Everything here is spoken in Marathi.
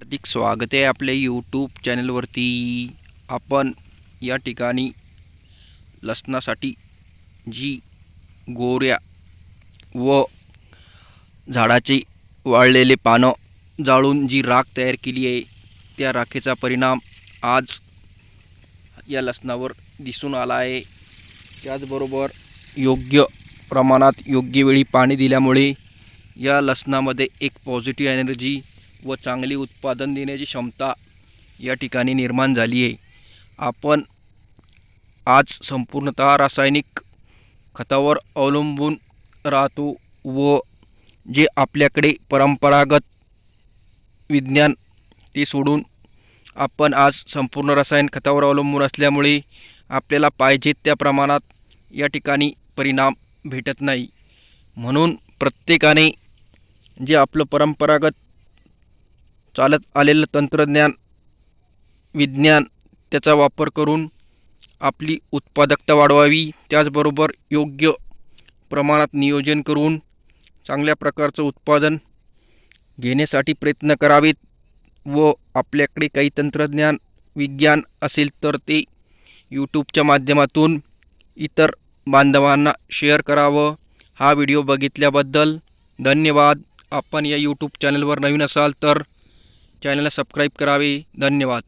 हार्दिक स्वागत आहे आपले यूट्यूब चॅनलवरती आपण या ठिकाणी लसणासाठी जी गोऱ्या व झाडाची वाळलेले पानं जाळून जी राख तयार केली आहे त्या राखेचा परिणाम आज या लसणावर दिसून आला आहे. त्याचबरोबर योग्य प्रमाणात योग्य वेळी पाणी दिल्यामुळे या लसणामध्ये एक पॉझिटिव्ह एनर्जी व चांगली उत्पादन देण्याची क्षमता या ठिकाणी निर्माण झाली आहे. आपण आज संपूर्णतः रासायनिक खतावर अवलंबून राहतो व जे आपल्याकडे परंपरागत विज्ञान ते सोडून आपण आज संपूर्ण रसायन खतावर अवलंबून असल्यामुळे आपल्याला पाहिजे त्या प्रमाणात या ठिकाणी परिणाम भेटत नाही. म्हणून प्रत्येकाने जे आपलं परंपरागत चालत आलेलं तंत्रज्ञान विज्ञान त्याचा वापर करून आपली उत्पादकता वाढवावी. त्याचबरोबर योग्य प्रमाणात नियोजन करून चांगल्या प्रकारचं उत्पादन घेण्यासाठी प्रयत्न करावेत व आपल्याकडे काही तंत्रज्ञान विज्ञान असेल तर ते यूट्यूबच्या माध्यमातून इतर बांधवांना शेअर करावं. हा व्हिडिओ बघितल्याबद्दल धन्यवाद. आपण या यूट्यूब चॅनलवर नवीन असाल तर चॅनलला सबस्क्राईब करावे. धन्यवाद.